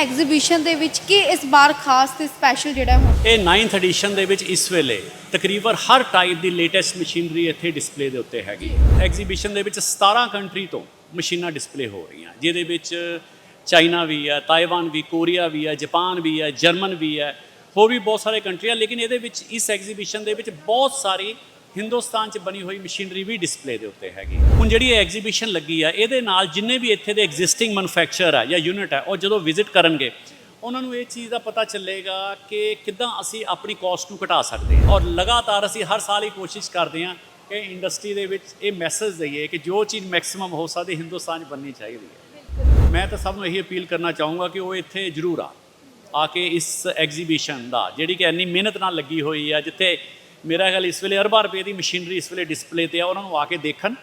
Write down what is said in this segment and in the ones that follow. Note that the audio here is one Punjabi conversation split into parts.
ਐਗਜ਼ੀਬਿਸ਼ਨ ਦੇ ਵਿੱਚ ਕੀ ਇਸ ਵਾਰ ਖਾਸ ਤੇ ਸਪੈਸ਼ਲ ਜਿਹੜਾ ਹੁਣ? ਇਹ 9th ਐਡੀਸ਼ਨ ਦੇ ਵਿੱਚ ਇਸ ਵੇਲੇ ਤਕਰੀਬਨ ਹਰ ਟਾਈਪ ਦੀ ਲੇਟੈਸਟ ਮਸ਼ੀਨਰੀ ਇੱਥੇ ਡਿਸਪਲੇ ਦੇ ਉੱਤੇ ਹੈਗੀ। ਐਗਜ਼ੀਬਿਸ਼ਨ ਦੇ ਵਿੱਚ 17 ਕੰਟਰੀ ਤੋਂ ਮਸ਼ੀਨਾਂ ਡਿਸਪਲੇ ਹੋ ਰਹੀਆਂ। ਜਿਹਦੇ ਵਿੱਚ ਚਾਈਨਾ ਵੀ ਹੈ ਤਾਈਵਾਨ ਵੀ ਕੋਰੀਆ ਵੀ ਹੈ ਜਾਪਾਨ ਵੀ ਹੈ ਜਰਮਨ ਵੀ ਹੈ। ਹੋਰ ਵੀ ਬਹੁਤ ਸਾਰੇ ਕੰਟਰੀਆਂ ਲੇਕਿਨ ਇਹਦੇ ਵਿੱਚ ਇਸ ਐਗਜ਼ੀਬਿਸ਼ਨ ਦੇ ਵਿੱਚ ਬਹੁਤ ਸਾਰੀ ਹਿੰਦੁਸਤਾਨ 'ਚ ਬਣੀ ਹੋਈ ਮਸ਼ੀਨਰੀ ਵੀ ਡਿਸਪਲੇ ਦੇ ਉੱਤੇ ਹੈਗੀ। ਹੁਣ ਜਿਹੜੀ ਇਹ ਐਗਜ਼ੀਬਿਸ਼ਨ ਲੱਗੀ ਆ, ਇਹਦੇ ਨਾਲ ਜਿੰਨੇ ਵੀ ਇੱਥੇ ਦੇ ਐਗਜ਼ਿਸਟਿੰਗ ਮੈਨੂਫੈਕਚਰ ਆ ਜਾਂ ਯੂਨਿਟ ਆ, ਉਹ ਜਦੋਂ ਵਿਜ਼ਿਟ ਕਰਨਗੇ, ਉਹਨਾਂ ਨੂੰ ਇਹ ਚੀਜ਼ ਦਾ ਪਤਾ ਚੱਲੇਗਾ ਕਿ ਕਿੱਦਾਂ ਅਸੀਂ ਆਪਣੀ ਕਾਸਟ ਨੂੰ ਘਟਾ ਸਕਦੇ ਹਾਂ। ਔਰ ਲਗਾਤਾਰ ਅਸੀਂ ਹਰ ਸਾਲ ਹੀ ਕੋਸ਼ਿਸ਼ ਕਰਦੇ ਹਾਂ ਕਿ ਇੰਡਸਟਰੀ ਦੇ ਵਿੱਚ ਇਹ ਮੈਸੇਜ ਦਈਏ ਕਿ ਜੋ ਚੀਜ਼ ਮੈਕਸਿਮਮ ਹੋ ਸਕਦੀ ਹਿੰਦੁਸਤਾਨ 'ਚ ਬਣਨੀ ਚਾਹੀਦੀ ਹੈ। ਮੈਂ ਤਾਂ ਸਭ ਨੂੰ ਇਹੀ ਅਪੀਲ ਕਰਨਾ ਚਾਹੂੰਗਾ ਕਿ ਉਹ ਇੱਥੇ ਜ਼ਰੂਰ ਆ। ਆ ਕੇ ਇਸ ਐਗਜ਼ੀਬਿਸ਼ਨ ਦਾ, ਜਿਹੜੀ ਕਿ ਇੰਨੀ ਮਿਹਨਤ ਨਾਲ ਲੱਗੀ ਹੋਈ ਆ, ਜਿੱਥੇ ਮੇਰਾ ਖਿਆਲ ਇਸ ਵੇਲੇ ਅਰਬਾਂ ਰੁਪਏ ਦੀ ਮਸ਼ੀਨਰੀ ਇਸ ਵੇਲੇ ਡਿਸਪਲੇ ਤੇ ਆ, ਉਹਨਾਂ ਨੂੰ ਆ ਕੇ ਦੇਖਣ।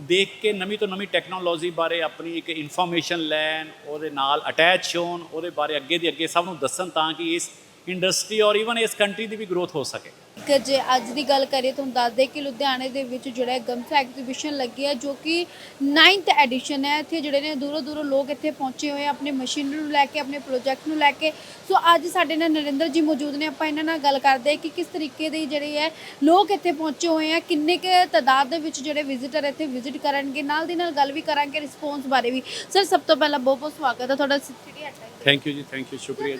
ਦੇਖ ਕੇ ਨਵੀਂ ਤੋਂ ਨਵੀਂ ਟੈਕਨੋਲੋਜੀ ਬਾਰੇ ਆਪਣੀ ਇੱਕ ਇਨਫੋਰਮੇਸ਼ਨ ਲੈਣ, ਉਹਦੇ ਨਾਲ ਅਟੈਚ ਹੋਣ, ਉਹਦੇ ਬਾਰੇ ਅੱਗੇ ਦੀ ਅੱਗੇ ਸਭ ਨੂੰ ਦੱਸਣ ਤਾਂ ਕਿ ਇਸ ਇੰਡਸਟਰੀ ਔਰ ਈਵਨ ਇਸ ਕੰਟਰੀ ਦੀ ਵੀ ਗਰੋਥ ਹੋ ਸਕੇ। ਕਿ ਜੇ ਅੱਜ ਦੀ ਗੱਲ ਕਰੀਏ ਤੁਹਾਨੂੰ ਦੱਸ ਦੇ ਕਿ ਲੁਧਿਆਣੇ ਦੇ ਵਿੱਚ ਜਿਹੜਾ ਗਮਸਾ ਐਗਜ਼ੀਬਿਸ਼ਨ ਲੱਗੀ ਹੈ ਜੋ ਕਿ 9th ਐਡੀਸ਼ਨ ਹੈ। ਇੱਥੇ ਜਿਹੜੇ ਨੇ ਦੂਰੋਂ ਦੂਰੋਂ ਲੋਕ ਇੱਥੇ ਪਹੁੰਚੇ ਹੋਏ ਆ ਆਪਣੇ ਮਸ਼ੀਨਰੀ ਨੂੰ ਲੈ ਕੇ ਆਪਣੇ ਪ੍ਰੋਜੈਕਟ ਨੂੰ ਲੈ ਕੇ। ਸੋ ਅੱਜ ਸਾਡੇ ਨਾਲ ਨਰਿੰਦਰ ਜੀ ਮੌਜੂਦ ਨੇ। ਆਪਾਂ ਇਹਨਾਂ ਨਾਲ ਗੱਲ ਕਰਦੇ ਹਾਂ ਕਿ ਕਿਸ ਤਰੀਕੇ ਦੇ ਜਿਹੜੇ ਹੈ ਲੋਕ ਇੱਥੇ ਪਹੁੰਚੇ ਹੋਏ ਆ ਕਿੰਨੇ ਕੁ ਤਾਦਾਦ ਦੇ ਵਿੱਚ ਜਿਹੜੇ ਵਿਜ਼ਿਟਰ ਇੱਥੇ ਵਿਜ਼ਿਟ ਕਰਨਗੇ ਨਾਲ ਦੀ ਨਾਲ ਗੱਲ ਵੀ ਕਰਾਂਗੇ ਰਿਸਪੌਂਸ ਬਾਰੇ ਵੀ। ਸਰ ਸਭ ਤੋਂ ਪਹਿਲਾਂ ਬਹੁਤ ਬਹੁਤ ਸਵਾਗਤ ਹੈ। ਤੁਹਾਡਾ ਸਿਟੀ ਅੱਡਾ ਥੈਂਕ ਯੂ ਜੀ ਥੈਂਕ ਯੂ ਸ਼ੁਕਰੀਆ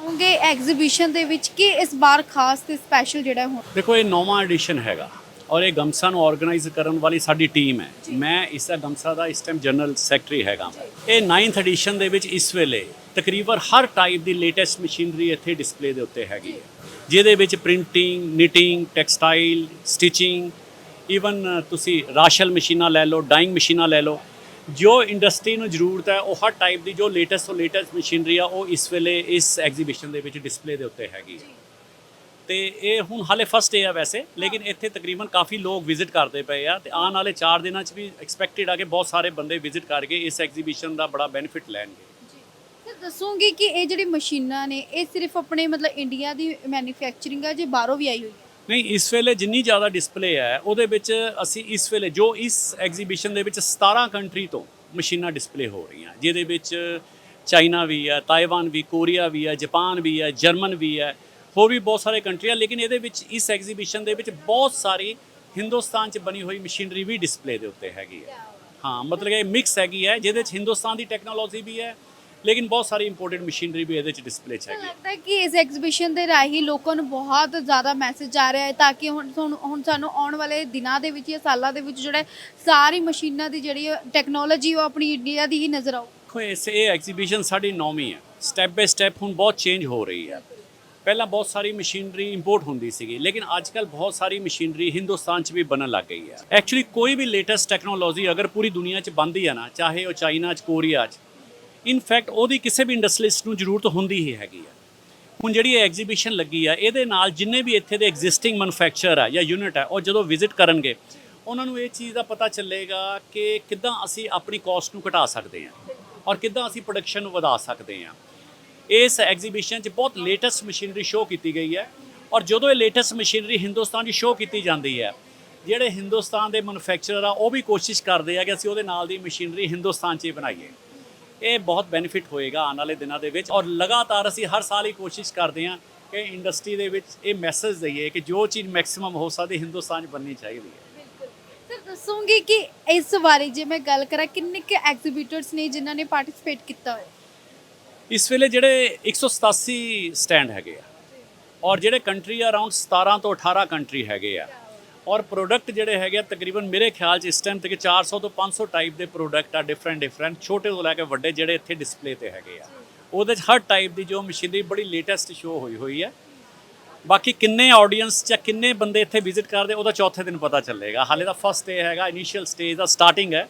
ਚਾਹੂੰਗੇ ਐਗਜ਼ੀਬਿਸ਼ਨ ਦੇ ਵਿੱਚ ਕਿ ਇਸ ਵਾਰ ਖਾਸ ਤੇ ਸਪੈਸ਼ਲ ਜਿਹੜਾ ਹੁਣ? ਦੇਖੋ ਇਹ ਨੌਵਾਂ ਐਡੀਸ਼ਨ ਹੈਗਾ ਔਰ ਇਹ ਗਮਸਾ ਨੂੰ ਆਰਗੇਨਾਈਜ਼ ਕਰਨ ਵਾਲੀ ਸਾਡੀ ਟੀਮ ਹੈ। ਮੈਂ ਇਸ ਦਾ ਗਮਸਾ ਦਾ ਇਸ ਟਾਈਮ ਜਨਰਲ ਸੈਕਟਰੀ ਹੈਗਾ ਇਹ 9th ਐਡੀਸ਼ਨ ਦੇ ਵਿੱਚ ਇਸ ਵੇਲੇ ਤਕਰੀਬਨ ਹਰ ਟਾਈਪ ਦੀ ਲੇਟੈਸਟ ਮਸ਼ੀਨਰੀ ਇੱਥੇ ਡਿਸਪਲੇ ਦੇ ਉੱਤੇ ਹੈਗੀ ਹੈ। ਜਿਹਦੇ ਵਿੱਚ printing knitting textile stitching even ਤੁਸੀਂ ਰਾਸ਼ਲ ਮਸ਼ੀਨਾਂ ਲੈ ਲਓ ਡਾਈਂਗ ਮਸ਼ੀਨਾਂ ਲੈ ਲਓ ਜੋ ਇੰਡਸਟਰੀ ਨੂੰ ਜ਼ਰੂਰਤ ਹੈ ਉਹ ਹਰ ਟਾਈਪ ਦੀ ਜੋ ਲੇਟੈਸਟ ਤੋਂ ਲੇਟੈਸਟ ਮਸ਼ੀਨਰੀ ਆ ਉਹ ਇਸ ਵੇਲੇ ਇਸ ਐਗਜ਼ੀਬਿਸ਼ਨ ਦੇ ਵਿੱਚ ਡਿਸਪਲੇ ਦੇ ਉੱਤੇ ਹੈਗੀ। ਹੈ ਤੇ ਇਹ ਹੁਣ ਹਾਲੇ ਫਸਟ ਡੇ ਆ ਵੈਸੇ ਲੇਕਿਨ ਇੱਥੇ ਤਕਰੀਬਨ ਕਾਫੀ ਲੋਕ ਵਿਜ਼ਿਟ ਕਰਦੇ ਪਏ ਆ ਤੇ ਆਉਣ ਵਾਲੇ 4 ਦਿਨਾਂ 'ਚ ਵੀ ਐਕਸਪੈਕਟਡ ਆ ਕਿ ਬਹੁਤ ਸਾਰੇ ਬੰਦੇ ਵਿਜ਼ਿਟ ਕਰਕੇ ਇਸ ਐਗਜ਼ੀਬਿਸ਼ਨ ਦਾ ਬੜਾ ਬੈਨੀਫਿਟ ਲੈਣਗੇ। ਦੱਸੋਗੇ ਕਿ ਇਹ ਜਿਹੜੀ ਮਸ਼ੀਨਾਂ ਨੇ ਇਹ ਸਿਰਫ ਆਪਣੇ ਮਤਲਬ ਇੰਡੀਆ ਦੀ ਮੈਨੂਫੈਕਚਰਿੰਗ ਹੈ ਜੇ ਬਾਹਰੋਂ ਵੀ ਆਈ ਹੋਈ ਹੈ ਨਹੀਂ, ਇਸ ਵੇਲੇ ਜਿੰਨੀ ਜ਼ਿਆਦਾ ਡਿਸਪਲੇ ਹੈ, ਉਹਦੇ ਵਿੱਚ ਅਸੀਂ ਇਸ ਵੇਲੇ ਜੋ ਇਸ ਐਗਜ਼ੀਬਿਸ਼ਨ ਦੇ ਵਿੱਚ 17 ਕੰਟਰੀ ਤੋਂ ਮਸ਼ੀਨਾਂ ਡਿਸਪਲੇ ਹੋ ਰਹੀਆਂ। ਜਿਹਦੇ ਵਿੱਚ ਚਾਈਨਾ ਵੀ ਹੈ ਤਾਈਵਾਨ ਵੀ, ਕੋਰੀਆ ਵੀ ਹੈ, ਜਾਪਾਨ ਵੀ ਹੈ, ਜਰਮਨ ਵੀ ਹੈ, ਹੋਰ ਵੀ ਬਹੁਤ ਸਾਰੇ ਕੰਟਰੀਆਂ ਲੇਕਿਨ ਇਹਦੇ ਵਿੱਚ ਇਸ ਐਗਜ਼ੀਬਿਸ਼ਨ ਦੇ ਵਿੱਚ ਬਹੁਤ ਸਾਰੀ ਹਿੰਦੁਸਤਾਨ 'ਚ ਬਣੀ ਹੋਈ ਮਸ਼ੀਨਰੀ ਵੀ ਡਿਸਪਲੇ ਦੇ ਉੱਤੇ ਹੈਗੀ ਹੈ। ਹਾਂ, ਮਤਲਬ ਇਹ ਮਿਕਸ ਹੈਗੀ ਹੈ, ਜਿਹਦੇ 'ਚ ਹਿੰਦੁਸਤਾਨ ਦੀ ਟੈਕਨੋਲੋਜੀ ਵੀ ਹੈ ਲੇਕਿਨ ਬਹੁਤ ਸਾਰੀ ਇੰਪੋਰਟਡ ਮਸ਼ੀਨਰੀ ਵੀ ਇਹਦੇ 'ਚ ਡਿਸਪਲੇ 'ਚ ਹੈਗੀ ਹੈ। ਲੱਗਦਾ ਹੈ ਕਿ ਇਸ ਐਗਜ਼ੀਬਿਸ਼ਨ ਦੇ ਰਾਹੀਂ ਲੋਕਾਂ ਨੂੰ ਬਹੁਤ ਜ਼ਿਆਦਾ ਮੈਸੇਜ ਆ ਰਿਹਾ ਹੈ ਤਾਂ ਕਿ ਹੁਣ ਤੁਹਾਨੂੰ ਹੁਣ ਸਾਨੂੰ ਆਉਣ ਵਾਲੇ ਦਿਨਾਂ ਦੇ ਵਿੱਚ ਜਾਂ ਸਾਲਾਂ ਦੇ ਵਿੱਚ ਜਿਹੜਾ ਸਾਰੀ ਮਸ਼ੀਨਾਂ ਦੀ ਜਿਹੜੀ ਟੈਕਨੋਲੋਜੀ ਉਹ ਆਪਣੀ ਇੰਡੀਆ ਦੀ ਹੀ ਨਜ਼ਰ ਆਊ। ਦੇਖੋ ਇਸ ਇਹ ਐਗਜ਼ੀਬਿਸ਼ਨ ਸਾਡੀ ਨੌਵੀਂ ਹੈ। ਸਟੈਪ ਬਾਈ ਸਟੈਪ ਹੁਣ ਬਹੁਤ ਚੇਂਜ ਹੋ ਰਹੀ ਹੈ। ਪਹਿਲਾਂ ਬਹੁਤ ਸਾਰੀ ਮਸ਼ੀਨਰੀ ਇੰਪੋਰਟ ਹੁੰਦੀ ਸੀਗੀ ਲੇਕਿਨ ਅੱਜਕੱਲ ਬਹੁਤ ਸਾਰੀ ਮਸ਼ੀਨਰੀ ਹਿੰਦੁਸਤਾਨ 'ਚ ਵੀ ਬਣਨ ਲੱਗ ਗਈ ਹੈ। ਐਕਚੁਅਲੀ ਕੋਈ ਵੀ ਲੇਟੈਸਟ ਟੈਕਨੋਲੋਜੀ ਅਗਰ ਪੂਰੀ ਦੁਨੀਆ 'ਚ ਬਣਦੀ ਹੈ ਨਾ ਚਾਹੇ ਉਹ ਚਾਈਨਾ 'ਚ ਕੋਰੀਆ 'ਚ ਇਨਫੈਕਟ ਉਹਦੀ ਕਿਸੇ ਵੀ ਇੰਡਸਟਰੀਲਿਸਟ ਨੂੰ ਜ਼ਰੂਰਤ ਹੁੰਦੀ ਹੀ ਹੈਗੀ ਹੈ ਹੁਣ ਜਿਹੜੀ ਇਹ ਐਗਜ਼ੀਬਿਸ਼ਨ ਲੱਗੀ ਆ, ਇਹਦੇ ਨਾਲ ਜਿੰਨੇ ਵੀ ਇੱਥੇ ਦੇ ਐਗਜ਼ਿਸਟਿੰਗ ਮੈਨੂਫੈਕਚਰ ਆ ਜਾਂ ਯੂਨਿਟ ਆ, ਉਹ ਜਦੋਂ ਵਿਜ਼ਿਟ ਕਰਨਗੇ, ਉਹਨਾਂ ਨੂੰ ਇਹ ਚੀਜ਼ ਦਾ ਪਤਾ ਚੱਲੇਗਾ ਕਿ ਕਿੱਦਾਂ ਅਸੀਂ ਆਪਣੀ ਕਾਸਟ ਨੂੰ ਘਟਾ ਸਕਦੇ ਹਾਂ ਔਰ ਕਿੱਦਾਂ ਅਸੀਂ ਪ੍ਰੋਡਕਸ਼ਨ ਨੂੰ ਵਧਾ ਸਕਦੇ ਹਾਂ ਇਸ ਐਗਜ਼ੀਬਿਸ਼ਨ 'ਚ ਬਹੁਤ ਲੇਟੈਸਟ ਮਸ਼ੀਨਰੀ ਸ਼ੋਅ ਕੀਤੀ ਗਈ ਹੈ ਔਰ ਜਦੋਂ ਇਹ ਲੇਟੈਸਟ ਮਸ਼ੀਨਰੀ ਹਿੰਦੁਸਤਾਨ 'ਚ ਸ਼ੋਅ ਕੀਤੀ ਜਾਂਦੀ ਹੈ, ਜਿਹੜੇ ਹਿੰਦੁਸਤਾਨ ਦੇ ਮੈਨੂਫੈਕਚਰਰ ਆ, ਉਹ ਵੀ ਕੋਸ਼ਿਸ਼ ਕਰਦੇ ਆ ਕਿ ਅਸੀਂ ਉਹਦੇ ਨਾਲ ਦੀ ਮਸ਼ੀਨਰੀ ਹਿੰਦੁਸਤਾਨ 'ਚ ਹੀ ਬਣਾਈਏ। ਇਹ ਬਹੁਤ ਬੈਨੀਫਿਟ ਹੋਏਗਾ ਆਉਣ ਵਾਲੇ ਦਿਨਾਂ ਦੇ ਵਿੱਚ। ਔਰ ਲਗਾਤਾਰ ਅਸੀਂ ਹਰ ਸਾਲ ਹੀ ਕੋਸ਼ਿਸ਼ ਕਰਦੇ ਹਾਂ ਕਿ ਇੰਡਸਟਰੀ ਦੇ ਵਿੱਚ ਇਹ ਮੈਸੇਜ ਦਈਏ ਕਿ ਜੋ ਚੀਜ਼ ਮੈਕਸਿਮਮ ਹੋ ਸਕਦੀ ਹਿੰਦੁਸਤਾਨ 'ਚ ਬਣਨੀ ਚਾਹੀਦੀ ਹੈ। ਸਰ ਦੱਸੋਗੇ ਕਿ ਇਸ ਬਾਰੇ ਜੇ ਮੈਂ ਗੱਲ ਕਰਾਂ ਕਿੰਨੇ ਕੁ ਐਗਜ਼ੀਬਿਟਰਸ ਨੇ ਜਿਨ੍ਹਾਂ ਨੇ ਪਾਰਟਿਸਿਪੇਟ ਕੀਤਾ ਹੋਇਆ? ਇਸ ਵੇਲੇ ਜਿਹੜੇ 187 ਸਟੈਂਡ ਹੈਗੇ ਆ। ਔਰ ਜਿਹੜੇ ਕੰਟਰੀ ਅਰਾਊਂਡ 17 ਤੋਂ 18 ਕੰਟਰੀ ਹੈਗੇ ਆ। ਔਰ ਪ੍ਰੋਡਕਟ ਜਿਹੜੇ ਹੈਗੇ ਆ, ਤਕਰੀਬਨ ਮੇਰੇ ਖਿਆਲ 'ਚ ਇਸ ਟਾਈਮ ਤੱਕ 400 ਤੋਂ 500 ਟਾਈਪ ਦੇ ਪ੍ਰੋਡਕਟ ਆ ਡਿਫਰੈਂਟ ਡਿਫਰੈਂਟ ਛੋਟੇ ਤੋਂ ਲੈ ਕੇ ਵੱਡੇ ਜਿਹੜੇ ਇੱਥੇ ਡਿਸਪਲੇ ਤੇ ਹੈਗੇ ਆ। ਉਹਦੇ 'ਚ ਹਰ ਟਾਈਪ ਦੀ ਜੋ ਮਸ਼ੀਨਰੀ ਬੜੀ ਲੇਟੈਸਟ ਸ਼ੋ ਹੋਈ ਹੋਈ ਹੈ। ਬਾਕੀ ਕਿੰਨੇ ਆਡੀਅנס ਜਾਂ ਕਿੰਨੇ ਬੰਦੇ ਇੱਥੇ ਵਿਜ਼ਿਟ ਕਰਦੇ, ਉਹਦਾ ਚੌਥੇ ਦਿਨ ਪਤਾ ਚੱਲੇਗਾ। ਹਾਲੇ ਤਾਂ ਫਸਟ ਡੇ ਹੈਗਾ ਇਨੀਸ਼ੀਅਲ ਸਟੇਜ ਦਾ ਸਟਾਰਟਿੰਗ ਹੈ।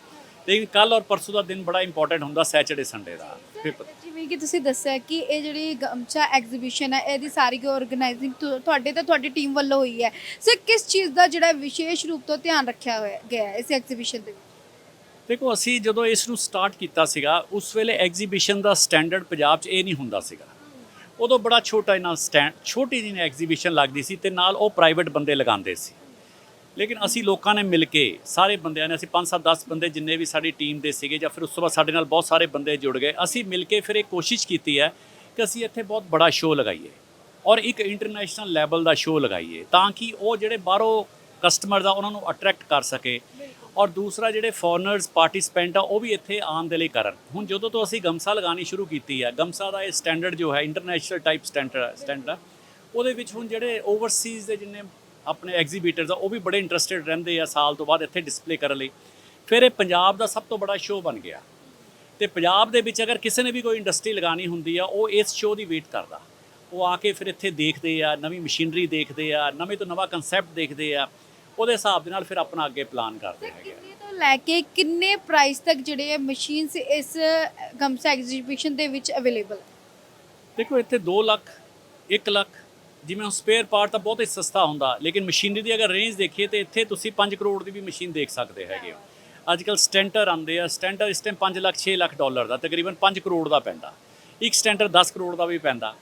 ਲੇਕਿਨ ਕੱਲ ਔਰ ਪਰਸੋਂ ਦਾ ਦਿਨ ਬੜਾ ਇੰਪੋਰਟੈਂਟ ਹੁੰਦਾ ਸੈਚਰਡੇ ਸੰਡੇ ਦਾ। ਜਿਵੇਂ ਕਿ ਤੁਸੀਂ ਦੱਸਿਆ ਕਿ ਇਹ ਜਿਹੜੀ ਗਮਚਾ ਐਗਜ਼ੀਬਿਸ਼ਨ ਹੈ ਇਹਦੀ ਸਾਰੀ ਆਰਗੇਨਾਈਜ਼ਿੰਗ ਤੁਹਾਡੇ ਤੇ ਤੁਹਾਡੀ ਟੀਮ ਵੱਲੋਂ ਹੋਈ ਹੈ। ਸਰ ਕਿਸ ਚੀਜ਼ ਦਾ ਜਿਹੜਾ ਵਿਸ਼ੇਸ਼ ਰੂਪ ਤੋਂ ਧਿਆਨ ਰੱਖਿਆ ਹੋਇਆ ਗਿਆ ਹੈ ਇਸ ਐਗਜ਼ੀਬਿਸ਼ਨ ਦੇ ਵਿੱਚ? ਦੇਖੋ ਅਸੀਂ ਜਦੋਂ ਇਸ ਨੂੰ ਸਟਾਰਟ ਕੀਤਾ ਸੀਗਾ ਉਸ ਵੇਲੇ ਐਗਜ਼ੀਬਿਸ਼ਨ ਦਾ ਸਟੈਂਡਰਡ ਪੰਜਾਬ 'ਚ ਇਹ ਨਹੀਂ ਹੁੰਦਾ ਸੀਗਾ। ਉਦੋਂ ਬੜਾ ਛੋਟਾ ਇਹਨਾਂ ਸਟੈਂਡ ਛੋਟੀ ਜਿਹੀ ਐਗਜ਼ੀਬਿਸ਼ਨ ਲੱਗਦੀ ਸੀ ਤੇ ਨਾਲ ਉਹ ਪ੍ਰਾਈਵੇਟ ਬੰਦੇ ਲਗਾਉਂਦੇ ਸੀ। ਲੇਕਿਨ ਅਸੀਂ ਲੋਕਾਂ ਨੇ ਮਿਲ ਕੇ ਸਾਰੇ ਬੰਦਿਆਂ ਨੇ, ਅਸੀਂ 5-7 10 ਬੰਦੇ ਜਿੰਨੇ ਵੀ ਸਾਡੀ ਟੀਮ ਦੇ ਸੀਗੇ ਜਾਂ ਫਿਰ ਉਸ ਤੋਂ ਬਾਅਦ ਸਾਡੇ ਨਾਲ ਬਹੁਤ ਸਾਰੇ ਬੰਦੇ ਜੁੜ ਗਏ, ਅਸੀਂ ਮਿਲ ਕੇ ਫਿਰ ਇਹ ਕੋਸ਼ਿਸ਼ ਕੀਤੀ ਹੈ ਕਿ ਅਸੀਂ ਇੱਥੇ ਬਹੁਤ ਬੜਾ ਸ਼ੋਅ ਲਗਾਈਏ ਔਰ ਇੱਕ ਇੰਟਰਨੈਸ਼ਨਲ ਲੈਵਲ ਦਾ ਸ਼ੋਅ ਲਗਾਈਏ ਤਾਂ ਕਿ ਉਹ ਜਿਹੜੇ ਬਾਹਰੋਂ ਕਸਟਮਰ ਆ, ਉਹਨਾਂ ਨੂੰ ਅਟਰੈਕਟ ਕਰ ਸਕੇ ਔਰ ਦੂਸਰਾ ਜਿਹੜੇ ਫੋਰਨਰਸ ਪਾਰਟਿਸਪੈਂਟ ਆ, ਉਹ ਵੀ ਇੱਥੇ ਆਉਣ ਦੇ ਲਈ ਕਰਨ। ਹੁਣ ਜਦੋਂ ਤੋਂ ਅਸੀਂ ਗਮਸਾ ਲਗਾਉਣੀ ਸ਼ੁਰੂ ਕੀਤੀ ਹੈ, ਗਮਸਾ ਦਾ ਇਹ ਸਟੈਂਡਰਡ ਜੋ ਹੈ ਇੰਟਰਨੈਸ਼ਨਲ ਟਾਈਪ ਸਟੈਂਡਰਡ ਸਟੈਂਡਰਡ ਉਹਦੇ ਵਿੱਚ ਹੁਣ ਜਿਹੜੇ ਓਵਰਸੀਜ਼ ਦੇ ਜਿੰਨੇ ਆਪਣੇ ਐਗਜ਼ੀਬਿਟਰਸ ਆ ਉਹ ਵੀ ਬੜੇ ਇੰਟਰਸਟਿਡ ਰਹਿੰਦੇ ਆ ਸਾਲ ਤੋਂ ਬਾਅਦ ਇੱਥੇ ਡਿਸਪਲੇ ਕਰਨ ਲਈ। ਫਿਰ ਇਹ ਪੰਜਾਬ ਦਾ ਸਭ ਤੋਂ ਬੜਾ ਸ਼ੋਅ ਬਣ ਗਿਆ। ਤੇ ਪੰਜਾਬ ਦੇ ਵਿੱਚ ਅਗਰ ਕਿਸੇ ਨੇ ਵੀ ਕੋਈ ਇੰਡਸਟਰੀ ਲਗਾਣੀ ਹੁੰਦੀ ਆ ਉਹ ਇਸ ਸ਼ੋਅ ਦੀ ਵੇਟ ਕਰਦਾ। ਉਹ ਆ ਕੇ ਫਿਰ ਇੱਥੇ ਦੇਖਦੇ ਆ ਨਵੀਂ ਮਸ਼ੀਨਰੀ ਦੇਖਦੇ ਆ ਨਵੇਂ ਤੋਂ ਨਵਾਂ ਕਨਸੈਪਟ ਦੇਖਦੇ ਆ। ਉਹਦੇ ਹਿਸਾਬ ਦੇ ਨਾਲ ਫਿਰ ਆਪਣਾ ਅੱਗੇ ਪਲਾਨ ਕਰਦੇ ਹੈਗੇ ਆ। ਕਿੰਨੇ ਤੋਂ ਲੈ ਕੇ ਕਿੰਨੇ ਪ੍ਰਾਈਸ ਤੱਕ ਜਿਹੜੇ ਮਸ਼ੀਨਸ ਇਸ ਗਮਸਾ ਐਗਜ਼ੀਬਿਸ਼ਨ ਦੇ ਵਿੱਚ ਅਵੇਲੇਬਲ ਦੇਖੋ ਇੱਥੇ 2 ਲੱਖ 1 ਲੱਖ ਜਿਵੇਂ ਹੁਣ ਸਪੇਅਰ ਪਾਰਟ ਤਾਂ ਬਹੁਤ ਹੀ ਸਸਤਾ ਹੁੰਦਾ, ਲੇਕਿਨ ਮਸ਼ੀਨਰੀ ਦੀ ਅਗਰ ਰੇਂਜ ਦੇਖੀਏ ਤੇ ਇੱਥੇ ਤੁਸੀਂ 5 ਕਰੋੜ ਦੀ ਵੀ ਮਸ਼ੀਨ ਦੇਖ ਸਕਦੇ ਹੈਗੇ ਹੋ। ਅੱਜ ਕੱਲ ਸਟੈਂਟਰ ਆਉਂਦੇ ਆ, ਸਟੈਂਟਰ ਇਸ ਟਾਈਮ 5 ਲੱਖ 6 ਲੱਖ ਡਾਲਰ ਦਾ, ਤਕਰੀਬਨ 5 ਕਰੋੜ ਦਾ ਪੈਂਦਾ। ਇੱਕ ਸਟੈਂਟਰ 10 ਕਰੋੜ ਦਾ ਵੀ ਪੈਂਦਾ।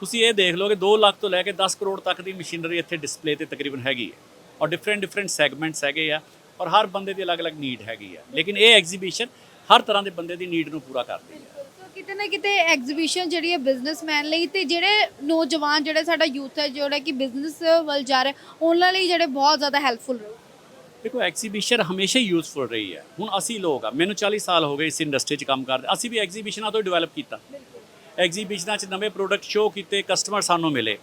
ਤੁਸੀਂ ਇਹ ਦੇਖ ਲਓ ਕਿ 2 ਲੱਖ ਤੋਂ ਲੈ ਕੇ 10 ਕਰੋੜ ਤੱਕ ਦੀ ਮਸ਼ੀਨਰੀ ਇੱਥੇ ਡਿਸਪਲੇ ਤੇ ਤਕਰੀਬਨ ਹੈਗੀ ਹੈ। ਔਰ ਡਿਫਰੈਂਟ ਡਿਫਰੈਂਟ ਸੈਗਮੈਂਟਸ ਹੈਗੇ ਆ, ਔਰ ਹਰ ਬੰਦੇ ਦੀ ਅਲੱਗ-ਅਲੱਗ ਨੀਡ ਹੈਗੀ ਆ। ਲੇਕਿਨ ਇਹ ਐਗਜ਼ੀਬਿਸ਼ਨ ਹਰ ਤਰ੍ਹਾਂ ਦੇ ਬੰਦੇ ਦੀ ਨੀਡ ਨੂੰ ਪੂਰਾ ਕਰਦੀ ਹੈ। ਕਿਤੇ ਨਾ ਕਿਤੇ ਐਗਜ਼ੀਬਿਸ਼ਨ ਜਿਹੜੀ ਹੈ ਬਿਜ਼ਨਸਮੈਨ ਲਈ ਤੇ ਜਿਹੜੇ ਨੌਜਵਾਨ ਜਿਹੜੇ ਸਾਡਾ ਯੂਥ ਹੈ ਜਿਹੜਾ ਕਿ ਬਿਜ਼ਨਸ ਵੱਲ ਜਾ ਰਿਹਾ ਉਹਨਾਂ ਲਈ ਜਿਹੜੇ ਬਹੁਤ ਜ਼ਿਆਦਾ ਹੈਲਪਫੁਲ ਰਹੂ ਦੇਖੋ ਐਗਜ਼ੀਬਿਸ਼ਨ ਹਮੇਸ਼ਾ ਹੀ ਯੂਜ਼ਫੁਲ ਰਹੀ ਹੈ। ਹੁਣ ਅਸੀਂ ਲੋਕ ਆ ਮੈਨੂੰ 40 ਸਾਲ ਹੋ ਗਏ ਇਸ ਇੰਡਸਟਰੀ 'ਚ ਕੰਮ ਕਰਦੇ। ਅਸੀਂ ਵੀ ਐਗਜ਼ੀਬਿਸ਼ਨਾਂ ਤੋਂ ਡਿਵੈਲਪ ਕੀਤਾ। ਐਗਜ਼ੀਬਿਸ਼ਨਾਂ 'ਚ ਨਵੇਂ ਪ੍ਰੋਡਕਟ ਸ਼ੋਅ ਕੀਤੇ ਕਸਟਮਰ ਸਾਨੂੰ ਮਿਲੇ।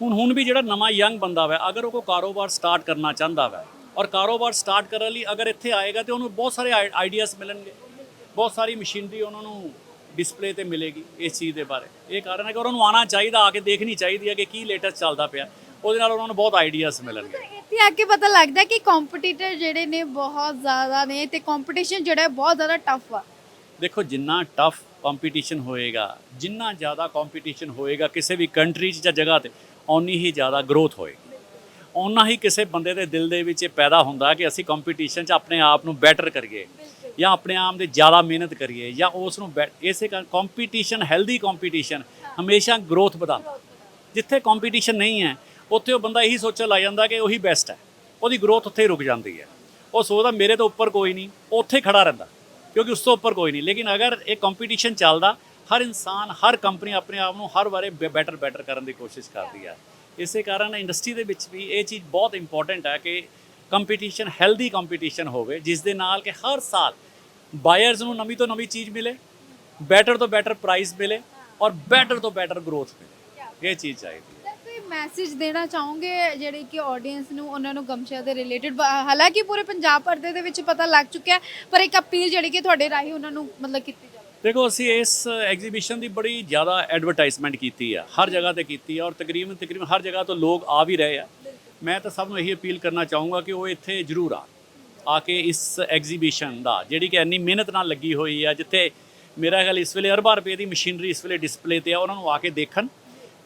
ਹੁਣ ਹੁਣ ਵੀ ਜਿਹੜਾ ਨਵਾਂ ਯੰਗ ਬੰਦਾ ਵਾ ਅਗਰ ਉਹ ਕੋਈ ਕਾਰੋਬਾਰ ਸਟਾਰਟ ਕਰਨਾ ਚਾਹੁੰਦਾ ਵਾ ਔਰ ਕਾਰੋਬਾਰ ਸਟਾਰਟ ਕਰਨ ਲਈ ਅਗਰ ਇੱਥੇ ਆਏਗਾ ਤੇ ਉਹਨੂੰ ਬਹੁਤ ਸਾਰੇ ਆਈਡੀਆਜ਼ ਮਿਲਣਗੇ। ਬਹੁਤ ਸਾਰੀ ਮਸ਼ੀਨਰੀ ਉਹਨਾਂ ਨੂੰ ਡਿਸਪਲੇ ਤੇ ਮਿਲੇਗੀ ਇਸ ਚੀਜ਼ ਦੇ ਬਾਰੇ। ਇਹ ਕਾਰਨ ਹੈ ਕਿ ਉਹਨਾਂ ਨੂੰ ਆਉਣਾ ਚਾਹੀਦਾ ਆ ਕੇ ਦੇਖਣੀ ਚਾਹੀਦੀ ਹੈ ਕਿ ਕੀ ਲੇਟੈਸਟ ਚੱਲਦਾ ਪਿਆ। ਉਹਦੇ ਨਾਲ ਉਹਨਾਂ ਨੂੰ ਬਹੁਤ ਆਈਡੀਆਜ਼ ਮਿਲਣਗੇ। ਇੱਥੇ ਆ ਕੇ ਪਤਾ ਲੱਗਦਾ ਕਿ ਕੰਪੀਟੀਟਰ ਜਿਹੜੇ ਨੇ ਬਹੁਤ ਜ਼ਿਆਦਾ ਨੇ ਤੇ ਕੰਪੀਟੀਸ਼ਨ ਜਿਹੜਾ ਹੈ ਬਹੁਤ ਜ਼ਿਆਦਾ ਟਫ ਆ। ਦੇਖੋ ਜਿੰਨਾ ਟਫ ਕੰਪੀਟੀਸ਼ਨ ਹੋਏਗਾ ਜਿੰਨਾ ਜ਼ਿਆਦਾ ਕੰਪੀਟੀਸ਼ਨ ਹੋਏਗਾ ਕਿਸੇ ਵੀ ਕੰਟਰੀ 'ਚ ਜਾਂ ਜਗ੍ਹਾ ਤੇ ਓਨੀ ਹੀ ਜ਼ਿਆਦਾ ਗਰੋਥ ਹੋਏਗੀ। ਓਨਾ ਹੀ ਕਿਸੇ ਬੰਦੇ ਦੇ ਦਿਲ ਦੇ ਵਿੱਚ ਇਹ ਪੈਦਾ ਹੁੰਦਾ ਕਿ ਅਸੀਂ ਕੰਪੀਟੀਸ਼ਨ 'ਚ ਆਪਣੇ ਆਪ ਨੂੰ ਬੈਟਰ ਕਰੀਏ। ਜਾਂ ਆਪਣੇ ਆਪ ਦੇ ਜ਼ਿਆਦਾ ਮਿਹਨਤ ਕਰੀਏ ਜਾਂ ਉਸ ਨੂੰ ਬੈ- ਇਸੇ ਕੰਪੀਟੀਸ਼ਨ ਹੈਲਦੀ ਕੰਪੀਟੀਸ਼ਨ ਹਮੇਸ਼ਾ ਗਰੋਥ ਵਧਾਉਂਦਾ। ਜਿੱਥੇ ਕੰਪੀਟੀਸ਼ਨ ਨਹੀਂ ਹੈ, ਉੱਥੇ ਉਹ ਬੰਦਾ ਇਹੀ ਸੋਚਣ ਲੱਗ ਜਾਂਦਾ ਕਿ ਉਹੀ ਬੈਸਟ ਹੈ। ਉਹਦੀ ਗਰੋਥ ਉੱਥੇ ਹੀ ਰੁਕ ਜਾਂਦੀ ਹੈ। ਉਹ ਸੋਚਦਾ ਮੇਰੇ ਤੋਂ ਉੱਪਰ ਕੋਈ ਨਹੀਂ ਉਹ ਉੱਥੇ ਖੜਾ ਰਹਿੰਦਾ, ਕਿਉਂਕਿ ਉਸ ਤੋਂ ਉੱਪਰ ਕੋਈ ਨਹੀਂ। ਲੇਕਿਨ ਅਗਰ ਇਹ ਕੰਪੀਟੀਸ਼ਨ ਚੱਲਦਾ, ਹਰ ਇਨਸਾਨ, ਹਰ ਕੰਪਨੀ ਆਪਣੇ ਆਪ ਨੂੰ ਹਰ ਵਾਰੇ ਬੈਟਰ ਬੈਟਰ ਕਰਨ ਦੀ ਕੋਸ਼ਿਸ਼ ਕਰਦੀ ਹੈ। ਇਸੇ ਕਾਰਨ ਇੰਡਸਟਰੀ ਦੇ ਵਿੱਚ ਵੀ ਇਹ ਚੀਜ਼ ਬਹੁਤ ਇੰਪੋਰਟੈਂਟ ਹੈ ਕਿ ਕੰਪੀਟੀਸ਼ਨ ਹੈਲਦੀ ਕੰਪੀਟੀਸ਼ਨ ਹੋਵੇ ਜਿਸ ਦੇ ਨਾਲ ਕਿ ਹਰ ਸਾਲ ਬਾਇਰਸ ਨੂੰ ਨਵੀਂ ਤੋਂ ਨਵੀਂ ਚੀਜ਼ ਮਿਲੇ ਬੈਟਰ ਤੋਂ ਬੈਟਰ ਪ੍ਰਾਈਸ ਮਿਲੇ ਔਰ ਬੈਟਰ ਤੋਂ ਬੈਟਰ ਗਰੋਥ ਮਿਲੇ। ਇਹ ਚੀਜ਼ ਚਾਹੀਦੀ ਹੈ। ਤਾਂ ਕੋਈ ਮੈਸੇਜ ਦੇਣਾ ਚਾਹੋਗੇ ਜਿਹੜੇ ਕਿ ਆਡੀਅנס ਨੂੰ ਉਹਨਾਂ ਨੂੰ ਗਮਸ਼ਾ ਦੇ ਰਿਲੇਟਡ ਹਾਲਾਂਕਿ ਪੂਰੇ ਪੰਜਾਬ ਪਰਦੇ ਦੇ ਵਿੱਚ ਪਤਾ ਲੱਗ ਚੁੱਕਿਆ ਪਰ ਇੱਕ ਅਪੀਲ ਜਿਹੜੀ ਕਿ ਤੁਹਾਡੇ ਰਾਹੀਂ ਉਹਨਾਂ ਨੂੰ ਮਤਲਬ ਕੀਤੀ ਜਾਵੇ ਦੇਖੋ ਅਸੀਂ ਇਸ ਐਗਜ਼ੀਬਿਸ਼ਨ ਦੀ ਬੜੀ ਜ਼ਿਆਦਾ ਐਡਵਰਟਾਈਜ਼ਮੈਂਟ ਕੀਤੀ ਆ ਹਰ ਜਗ੍ਹਾ ਤੇ ਕੀਤੀ ਆ ਔਰ ਤਕਰੀਬਨ ਤਕਰੀਬਨ ਹਰ ਜਗ੍ਹਾ ਤੋਂ ਲੋਕ ਆ ਵੀ ਰਹੇ ਆ। ਮੈਂ ਤਾਂ ਸਭ ਨੂੰ ਇਹੀ ਅਪੀਲ ਕਰਨਾ ਚਾਹੂੰਗਾ ਕਿ ਉਹ ਇੱਥੇ ਜ਼ਰੂਰ ਆ ਆ ਕੇ ਇਸ ਐਗਜ਼ੀਬਿਸ਼ਨ ਦਾ, ਜਿਹੜੀ ਕਿ ਇੰਨੀ ਮਿਹਨਤ ਨਾਲ ਲੱਗੀ ਹੋਈ ਆ, ਜਿੱਥੇ ਮੇਰਾ ਖਿਆਲ ਇਸ ਵੇਲੇ ਅਰਬਾਂ ਰੁਪਏ ਦੀ ਮਸ਼ੀਨਰੀ ਇਸ ਵੇਲੇ ਡਿਸਪਲੇ ਤੇ ਆ, ਉਹਨਾਂ ਨੂੰ ਆ ਕੇ ਦੇਖਣ।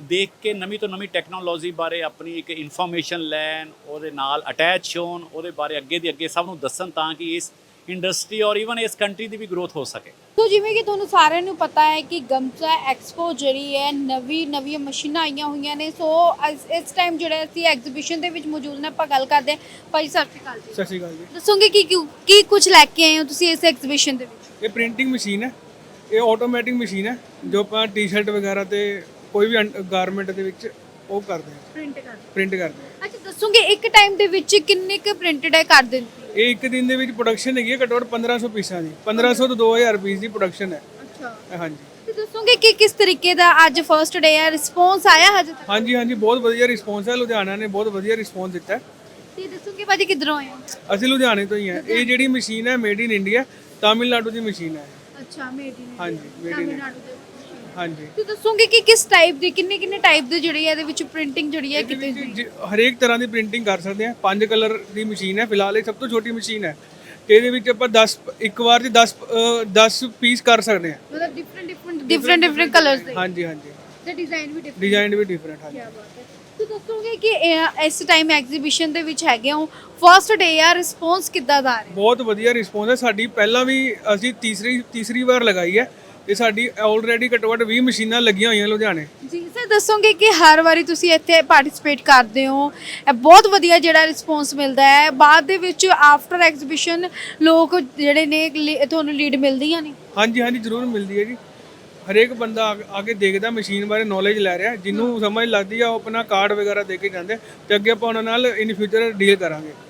ਦੇਖ ਕੇ ਨਵੀਂ ਤੋਂ ਨਵੀਂ ਟੈਕਨੋਲੋਜੀ ਬਾਰੇ ਆਪਣੀ ਇੱਕ ਇਨਫੋਰਮੇਸ਼ਨ ਲੈਣ, ਉਹਦੇ ਨਾਲ ਅਟੈਚ ਹੋਣ, ਉਹਦੇ ਬਾਰੇ ਅੱਗੇ ਦੀ ਅੱਗੇ ਸਭ ਨੂੰ ਦੱਸਣ ਤਾਂ ਕਿ ਇਸ ਇੰਡਸਟਰੀ ਔਰ ਇਵਨ ਇਸ ਕੰਟਰੀ ਦੀ ਵੀ ਗਰੋਥ ਹੋ ਸਕੇ। ਸੋ ਜਿਵੇਂ ਕਿ ਤੁਹਾਨੂੰ ਸਾਰਿਆਂ ਨੂੰ ਪਤਾ ਹੈ ਕਿ ਗਮਸਾ ਐਕਸਪੋ ਜਿਹੜੀ ਹੈ ਨਵੀਂ ਨਵੀਆਂ ਮਸ਼ੀਨਾਂ ਆਈਆਂ ਹੋਈਆਂ ਨੇ। ਸੋ ਇਸ- ਟਾਈਮ ਜਿਹੜਾ ਅਸੀਂ ਐਗਜ਼ੀਬਿਸ਼ਨ ਦੇ ਵਿੱਚ ਮੌਜੂਦ ਨੇ ਆਪਾਂ ਗੱਲ ਕਰਦੇ ਹਾਂ। ਭਾਈ ਸਤਿ ਸ਼੍ਰੀ ਅਕਾਲ ਜੀ। ਸਤਿ ਸ਼੍ਰੀ ਅਕਾਲ ਜੀ। ਦੱਸੋਗੇ ਕਿ ਕੀ- ਕੀ ਕੁਝ ਲੈ ਕੇ ਆਏ ਹੋ ਤੁਸੀਂ ਇਸ ਐਗਜ਼ੀਬਿਸ਼ਨ ਦੇ ਵਿੱਚ? ਇਹ ਪ੍ਰਿੰਟਿੰਗ ਮਸ਼ੀਨ ਹੈ। ਇਹ ਆਟੋਮੈਟਿਕ ਮਸ਼ੀਨ ਹੈ ਜੋ ਆਪਾਂ ਟੀ-ਸ਼ਰਟ ਵਗੈਰਾ ਤੇ ਕੋਈ ਵੀ ਗਾਰਮੈਂਟ ਦੇ ਵਿੱਚ ਉਹ ਕਰਦੇ ਹਾਂ। ਪ੍ਰਿੰਟ ਕਰਦੇ ਪ੍ਰਿੰਟ ਕਰਦੇ ਹਾਂ। ਅੱਛਾ ਦੱਸੋਗੇ ਇੱਕ ਟਾਈਮ ਦੇ ਵਿੱਚ ਕਿੰਨੇ ਕੁ ਪ੍ਰਿੰਟਡ ਹੈ ਕਰ ਦਿੰਦੀ ਇਹ ਇੱਕ ਦਿਨ ਦੇ ਵਿੱਚ ਪ੍ਰੋਡਕਸ਼ਨ ਹੈਗੀ ਹੈ ਘੱਟੋ ਘੱਟ 1500 ਪੀਸਾਂ ਦੀ। 1500 ਤੋਂ 2000 ਪੀਸ ਦੀ ਪ੍ਰੋਡਕਸ਼ਨ ਹੈ। ਅੱਛਾ। ਹਾਂਜੀ। ਤੇ ਦੱਸੋਗੇ ਕਿ ਕਿਸ ਤਰੀਕੇ ਦਾ ਅੱਜ ਫਰਸਟ ਡੇ ਹੈ? ਰਿਸਪੌਂਸ ਆਇਆ ਹਜੇ ਤੱਕ? ਹਾਂਜੀ ਹਾਂਜੀ ਬਹੁਤ ਵਧੀਆ ਰਿਸਪੌਂਸ ਹੈ। ਲੁਧਿਆਣਾ ਨੇ ਬਹੁਤ ਵਧੀਆ ਰਿਸਪੌਂਸ ਦਿੱਤਾ ਹੈ। ਤੇ ਦੱਸੋਗੇ ਭਾਜੀ ਕਿੱਧਰੋਂ ਆਏ ਹੋ? ਅਸੀਂ ਲੁਧਿਆਣੇ ਤੋਂ ਹੀ ਹਾਂ। ਇਹ ਜਿਹੜੀ ਮਸ਼ੀਨ ਹੈ ਮੇਡ ਇਨ ਇੰਡੀਆ ਤਾਮਿਲਨਾਡੂ ਦੀ ਮਸ਼ੀਨ ਹੈ। ਅੱਛਾ ਮੇਡ ਇਨ ਹਾਂਜੀ ਮੇਡ ਇਨ ਤਮਿਲਨਾਡੂ ਦੇ ਹਾਂਜੀ। ਤੇ ਦੱਸੋਗੇ ਕਿ ਕਿਸ ਟਾਈਪ ਦੀ ਕਿੰਨੇ ਕਿੰਨੇ ਟਾਈਪ ਦੀ ਜਿਹੜੀ ਹੈ ਇਹਦੇ ਵਿੱਚ ਪ੍ਰਿੰਟਿੰਗ ਜਿਹੜੀ ਹੈ ਕਿਤੇ ਜ- ਹਰੇਕ ਤਰ੍ਹਾਂ ਦੀ ਪ੍ਰਿੰਟਿੰਗ ਕਰ ਸਕਦੇ ਹਾਂ ਪੰਜ ਕਲਰ ਦੀ ਮਸ਼ੀਨ ਹੈ ਫਿਲਹਾਲ ਇਹ ਸਭ ਤੋਂ ਛੋਟੀ ਮਸ਼ੀਨ ਹੈ ਤੇ ਇਹਦੇ ਵਿੱਚ ਆਪਾਂ 10 ਇੱਕ ਵਾਰ 'ਚ 10 10 ਪੀਸ ਕਰ ਸਕਦੇ ਹਾਂ ਮਤਲਬ different different different different colours ਦੇ। ਹਾਂਜੀ ਹਾਂਜੀ। ਤੇ ਡਿਜ਼ਾਈਨ ਵੀ ਡਿਫਰੈਂਟ ਡਿਜ਼ਾਈਨ ਵੀ ਡਿਫਰੈਂਟ ਹਾਂਜੀ। ਤੇ ਦੱਸੋਗੇ ਕਿ ਇਹ- ਇਸ ਟਾਈਮ ਐਗਜ਼ੀਬਿਸ਼ਨ ਦੇ ਵਿੱਚ ਹੈਗੇ ਹੋ। ਫਰਸਟ ਡੇ ਆ ਰਿਸਪੌਂਸ ਕਿੱਦਾਂ ਦਾ ਆ ਰਿਹਾ? ਬਹੁਤ ਵਧੀਆ ਰਿਸਪੌਂਸ ਹੈ ਸਾਡੀ ਪਹਿਲਾਂ ਵੀ ਅਸੀਂ ਤੀਸਰੀ ਤੀਸਰੀ ਵਾਰ ਲਗਾਈ ਹੈ। ਤੇ ਸਾਡੀ ਆਲਰੇਡੀ ਘੱਟੋ ਘੱਟ 20 ਮਸ਼ੀਨਾਂ ਲੱਗੀਆਂ ਹੋਈਆਂ ਲੁਧਿਆਣੇ। ਜੀ ਸਰ ਦੱਸੋਗੇ ਕਿ ਹਰ ਵਾਰੀ ਤੁਸੀਂ ਇੱਥੇ ਪਾਰਟਿਸਿਪੇਟ ਕਰਦੇ ਹੋ? ਇਹ ਬਹੁਤ ਵਧੀਆ ਜਿਹੜਾ ਰਿਸਪੌਂਸ ਮਿਲਦਾ ਹੈ। ਬਾਅਦ ਦੇ ਵਿੱਚ ਆਫਟਰ ਐਗਜ਼ੀਬਿਸ਼ਨ ਲੋਕ ਜਿਹੜੇ ਨੇ ਲੀ- ਤੁਹਾਨੂੰ ਲੀਡ ਮਿਲਦੀਆਂ ਨੇ? ਹਾਂਜੀ ਹਾਂਜੀ ਜ਼ਰੂਰ ਮਿਲਦੀ ਹੈ ਜੀ। ਹਰੇਕ ਬੰਦਾ ਆ- ਆ ਕੇ ਦੇਖਦਾ ਮਸ਼ੀਨ ਬਾਰੇ ਨੌਲੇਜ ਲੈ ਰਿਹਾ। ਜਿਹਨੂੰ ਸਮਝ ਲੱਗਦੀ ਆ ਉਹ ਆਪਣਾ ਕਾਰਡ ਵਗੈਰਾ ਦੇ ਕੇ ਜਾਂਦੇ ਤੇ ਅੱਗੇ ਆਪਾਂ ਉਹਨਾਂ ਨਾਲ ਇਨ ਫਿਊਚਰ ਡੀਲ ਕਰਾਂਗੇ।